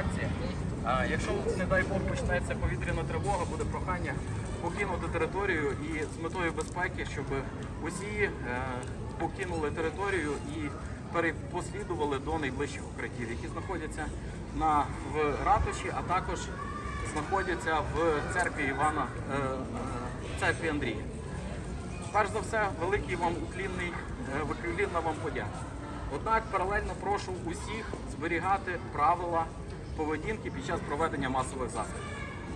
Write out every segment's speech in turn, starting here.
акція. Якщо, не дай Бог, почнеться повітряна тривога, буде прохання покинути територію і з метою безпеки, щоб усі е, покинули територію і послідували до найближчих укриттів, які знаходяться на, в ратуші, а також знаходяться в церкві Івана, е, е, церкві Андрія. Перш за все, великий вам уклінний, уклінна вам подяка. Однак паралельно прошу усіх зберігати правила поведінки під час проведення масових заходів.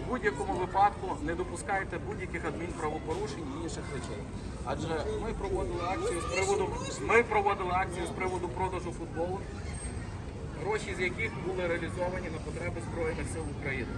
У будь-якому випадку не допускайте будь-яких адмінправопорушень і інших речей. Адже ми проводили акцію з приводу ми проводили акцію з приводу продажу футболу, гроші з яких були реалізовані на потреби Збройних сил України.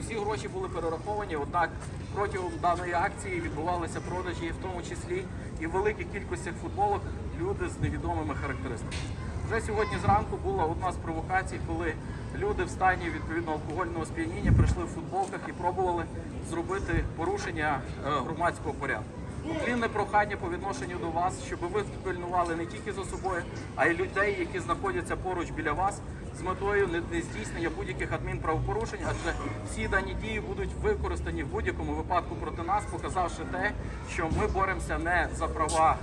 Усі гроші були перераховані, однак протягом даної акції відбувалися продажі, в тому числі і в великих кількостях футболок люди з невідомими характеристиками. Вже сьогодні зранку була одна з провокацій, коли люди в стані відповідно алкогольного сп'яніння прийшли в футболках і пробували зробити порушення е, громадського порядку. Уклінне прохання по відношенню до вас, щоб ви пильнували не тільки за собою, а й людей, які знаходяться поруч біля вас, з метою не- не здійснення будь-яких адмінправопорушень, адже всі дані дії будуть використані в будь-якому випадку проти нас, показавши те, що ми боремося не за права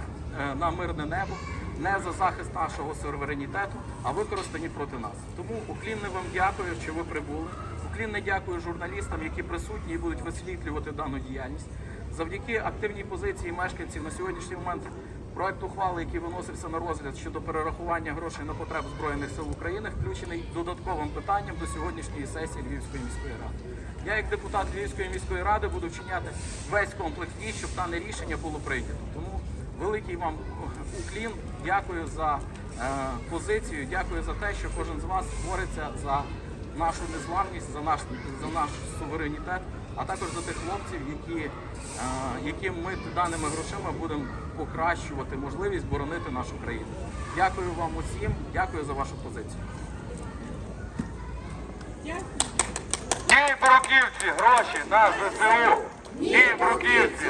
е, на мирне небо, не за захист нашого суверенітету, а використані проти нас. Тому уклінне вам дякую, що ви прибули. Уклінне дякую журналістам, які присутні і будуть висвітлювати дану діяльність. Завдяки активній позиції мешканців на сьогоднішній момент проект ухвали, який виносився на розгляд щодо перерахування грошей на потреб збройних сил України, включений додатковим питанням до сьогоднішньої сесії Львівської міської ради. Я, як депутат Львівської міської ради, буду вчиняти весь комплекс дій, щоб дане рішення було прийнято. Тому великий вам уклін. Дякую за е, позицію. Дякую за те, що кожен з вас бореться за нашу незламність, за наш за наш суверенітет, а також за тих хлопців, які, е, яким ми даними грошима будемо покращувати можливість боронити нашу країну. Дякую вам усім, дякую за вашу позицію. Ні, бруківці, гроші на ЗСУ! Ні, бруківці!